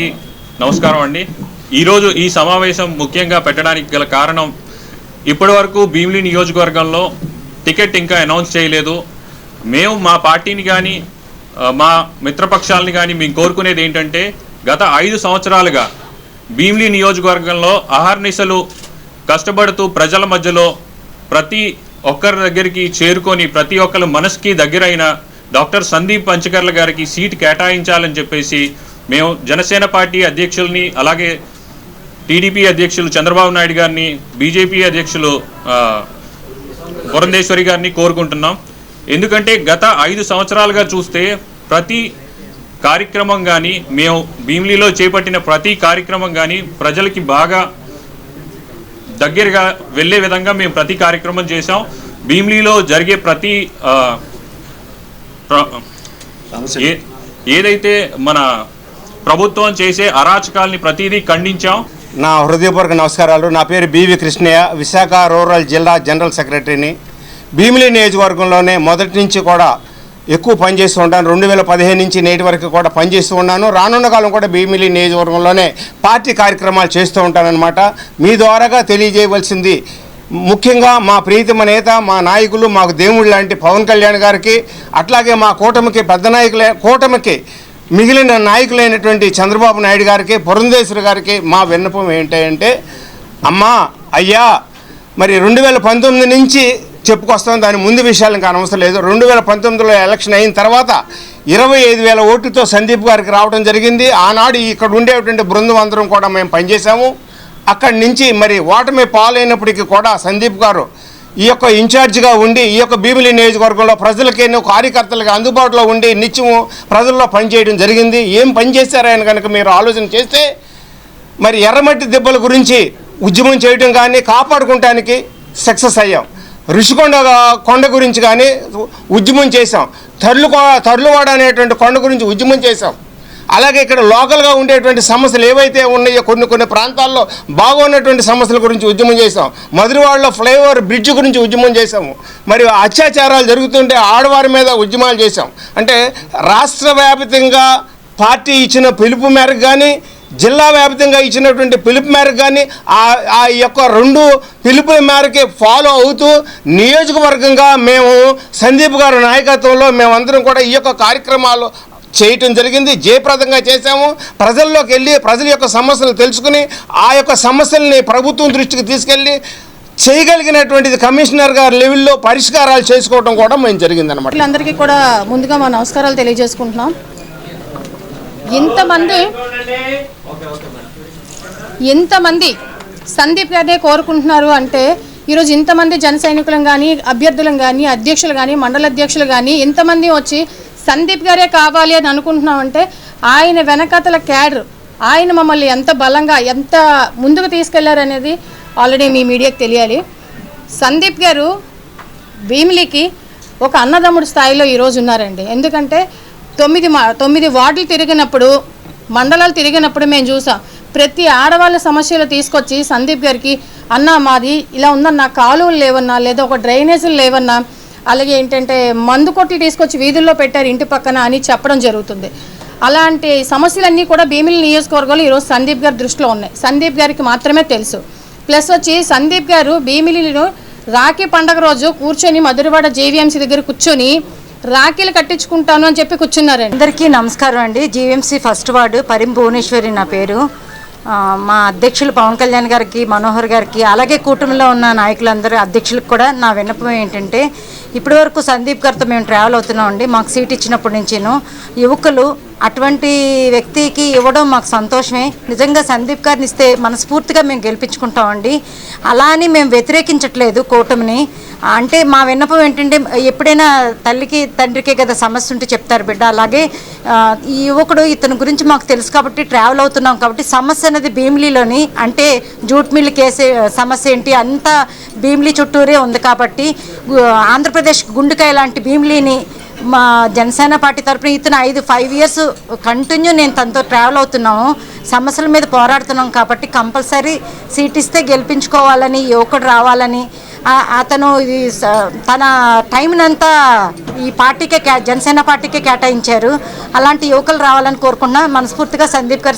అందరికీ నమస్కారం అండి. ఈరోజు ఈ సమావేశం ముఖ్యంగా పెట్టడానికి గల కారణం ఇప్పటి వరకు భీమిలి నియోజకవర్గంలో టికెట్ ఇంకా అనౌన్స్ చేయలేదు. మేము మా పార్టీని కానీ మా మిత్రపక్షాలని కానీ మేము కోరుకునేది ఏంటంటే గత ఐదు సంవత్సరాలుగా భీమిలి నియోజకవర్గంలో అహర్నిశలు కష్టపడుతూ ప్రజల మధ్యలో ప్రతి ఒక్కరి దగ్గరికి చేరుకొని ప్రతి ఒక్కరి మనసుకి దగ్గరైన డాక్టర్ సందీప్ పంచకర్ల గారికి సీట్ కేటాయించాలని చెప్పేసి మేము జనసేన పార్టీ అధ్యక్షుల్ని అలాగే టీడీపీ అధ్యక్షులు చంద్రబాబు నాయుడు గారిని బీజేపీ అధ్యక్షులు పురంధేశ్వరి గారిని కోరుకుంటున్నాం. ఎందుకంటే గత ఐదు సంవత్సరాలుగా చూస్తే ప్రతి కార్యక్రమం కానీ మేము భీమిలీలో చేపట్టిన ప్రతి కార్యక్రమం కానీ ప్రజలకి బాగా దగ్గరగా వెళ్ళే విధంగా మేము ప్రతి కార్యక్రమం చేసాం భీమిలీలో జరిగే ప్రతి ఏదైతే మన ప్రభుత్వం చేసే అరాచకాల్ని ప్రతిదీ ఖండించాం. నా హృదయపూర్వక నమస్కారాలు. నా పేరు B V Krishnaiah Visakha rural జిల్లా జనరల్ సెక్రటరీని. భీమిలి నియోజకవర్గంలోనే మొదటి నుంచి కూడా ఎక్కువ పనిచేస్తూ ఉంటాను. రెండు వేల పదిహేను నుంచి నేటి వరకు కూడా పనిచేస్తూ ఉన్నాను. రానున్న కాలం కూడా భీమిలి నియోజకవర్గంలోనే పార్టీ కార్యక్రమాలు చేస్తూ ఉంటానన్నమాట. మీ ద్వారాగా తెలియజేయవలసింది ముఖ్యంగా మా ప్రీతమ నేత మా నాయకులు మాకు దేవుడు లాంటి పవన్ కళ్యాణ్ గారికి అట్లాగే మా కూటమికి పెద్ద నాయకులే కూటమికి మిగిలిన నాయకులైనటువంటి చంద్రబాబు నాయుడు గారికి పురంధేశ్వరి గారికి మా విన్నపం ఏంటంటే అమ్మా అయ్యా మరి రెండు వేల పంతొమ్మిది నుంచి చెప్పుకొస్తాం దాని ముందు విషయాలు ఇంకా అనవసరం లేదు. రెండు వేల పంతొమ్మిదిలో ఎలక్షన్ అయిన తర్వాత ఇరవై ఐదు వేల ఓట్లతో సందీప్ గారికి రావడం జరిగింది. ఆనాడు ఇక్కడ ఉండేటువంటి బృందం అందరం కూడా మేము పనిచేశాము. అక్కడి నుంచి మరి ఓటమి పాలైనప్పటికీ కూడా సందీప్ గారు ఈ యొక్క ఇన్ఛార్జిగా ఉండి ఈ యొక్క భీమిలి నియోజకవర్గంలో ప్రజలకి ఎన్నో కార్యకర్తలకి అందుబాటులో ఉండి నిత్యము ప్రజల్లో పనిచేయడం జరిగింది. ఏం పని కనుక మీరు ఆలోచన చేస్తే మరి ఎర్రమట్టి దెబ్బల గురించి ఉద్యమం చేయడం కానీ కాపాడుకోవటానికి సక్సెస్ అయ్యాం. ఋషికొండ కొండ గురించి కానీ ఉద్యమం చేశాం. తర్లు తర్లువాడ అనేటువంటి కొండ గురించి ఉద్యమం చేశాం. అలాగే ఇక్కడ లోకల్గా ఉండేటువంటి సమస్యలు ఏవైతే ఉన్నాయో కొన్ని కొన్ని ప్రాంతాల్లో బాగున్నటువంటి సమస్యల గురించి ఉద్యమం చేశాం. మధురవాడలో ఫ్లైఓవర్ బ్రిడ్జ్ గురించి ఉద్యమం చేశాము. మరి అత్యాచారాలు జరుగుతుంటే ఆడవారి మీద ఉద్యమాలు చేశాం. అంటే రాష్ట్ర వ్యాప్తంగా పార్టీ ఇచ్చిన పిలుపు మేరకు కానీ జిల్లా వ్యాప్తంగా ఇచ్చినటువంటి పిలుపు మేరకు కానీ ఆ యొక్క రెండు పిలుపుల మేరకే ఫాలో అవుతూ నియోజకవర్గంగా మేము సందీప్ గారి నాయకత్వంలో మేమందరం కూడా ఈ యొక్క కార్యక్రమాలు చేయటం జరిగింది. జయప్రదంగా చేశాము. ప్రజల్లోకి వెళ్ళి ప్రజల యొక్క సమస్యలు తెలుసుకుని ఆ యొక్క సమస్యల్ని ప్రభుత్వం దృష్టికి తీసుకెళ్ళి చేయగలిగినటువంటిది కమిషనర్ గారి లెవెల్లో పరిష్కారాలు చేసుకోవడం కూడా మేము జరిగిందనమాట వీళ్ళందరికీ కూడా ముందుగా మా నమస్కారాలు తెలియజేసుకుంటున్నాం. ఇంతమంది ఇంతమంది సందీప్ గారినే కోరుకుంటున్నారు అంటే ఈరోజు ఇంతమంది జన సైనికులం కానీ అభ్యర్థులం కానీ అధ్యక్షులు కానీ మండల అధ్యక్షులు కానీ ఇంతమంది వచ్చి సందీప్ గారే కావాలి అని అనుకుంటున్నామంటే ఆయన వెనకతల క్యాడర్ ఆయన మమ్మల్ని ఎంత బలంగా ఎంత ముందుకు తీసుకెళ్ళారనేది ఆల్రెడీ మీ మీడియాకి తెలియాలి. సందీప్ గారు భీమిలికి ఒక అన్నదమ్ముడు స్థాయిలో ఈరోజు ఉన్నారండి. ఎందుకంటే తొమ్మిది మా తొమ్మిది వార్డులు తిరిగినప్పుడు మండలాలు తిరిగినప్పుడు మేము చూసాం. ప్రతి ఆడవాళ్ళ సమస్యలు తీసుకొచ్చి సందీప్ గారికి అన్న మాది ఇలా ఉందన్న కాలువలు లేవన్నా లేదా ఒక డ్రైనేజీలు లేవన్నా అలాగే ఏంటంటే మందు కొట్టి తీసుకొచ్చి వీధుల్లో పెట్టారు ఇంటి పక్కన అని చెప్పడం జరుగుతుంది. అలాంటి సమస్యలన్నీ కూడా భీమిలి నియోజకవర్గంలో ఈరోజు సందీప్ గారి దృష్టిలో ఉన్నాయి. సందీప్ గారికి మాత్రమే తెలుసు. ప్లస్ వచ్చి సందీప్ గారు భీమిలిలో రాఖీ పండగ రోజు కూర్చొని మధురవాడ జేవీఎంసీ దగ్గర కూర్చొని రాఖీలు కట్టించుకుంటాను అని చెప్పి కూర్చున్నారండి. అందరికీ నమస్కారం అండి. జీవీఎంసీ ఫస్ట్ వార్డు పరిం భువనేశ్వరి నా పేరు. మా అధ్యక్షులు పవన్ కళ్యాణ్ గారికి మనోహర్ గారికి అలాగే కూటమిలో ఉన్న నాయకులందరూ అధ్యక్షులకు కూడా నా విన్నపం ఏంటంటే ఇప్పటివరకు సందీప్ గారితో మేము ట్రావెల్ అవుతున్నామండి. మాకు సీట్ ఇచ్చినప్పటి నుంచిను యువకులు అటువంటి వ్యక్తికి ఇవ్వడం మాకు సంతోషమే. నిజంగా సందీప్ గారిని ఇస్తే మనస్ఫూర్తిగా మేము గెలిపించుకుంటామండి. అలా అని మేము వ్యతిరేకించట్లేదు కూటమిని. అంటే మా విన్నపం ఏంటంటే ఎప్పుడైనా తల్లికి తండ్రికే కదా సమస్య ఉంటే చెప్తారు బిడ్డ. అలాగే ఈ యువకుడు ఇతని గురించి మాకు తెలుసు కాబట్టి ట్రావెల్ అవుతున్నాం కాబట్టి సమస్య అనేది భీమిలీలోని అంటే జూట్ మిల్ కేసే సమస్య ఏంటి? అంతా భీమిలీ చుట్టూరే ఉంది కాబట్టి ఆంధ్రప్రదేశ్ గుండెకాయ లాంటి భీమిలీని మా జనసేన పార్టీ తరపున ఇతను ఐదు ఫైవ్ ఇయర్స్ కంటిన్యూ నేను తనతో ట్రావెల్ అవుతున్నాము. సమస్యల మీద పోరాడుతున్నాం కాబట్టి కంపల్సరీ సీట్ ఇస్తే గెలిపించుకోవాలని యువకుడు రావాలని. అతను ఇది స- తన టైంనంతా ఈ పార్టీకే కే జనసేన పార్టీకే కేటాయించారు. అలాంటి యువకులు రావాలని కోరుకున్నా మనస్ఫూర్తిగా సందీప్ గారు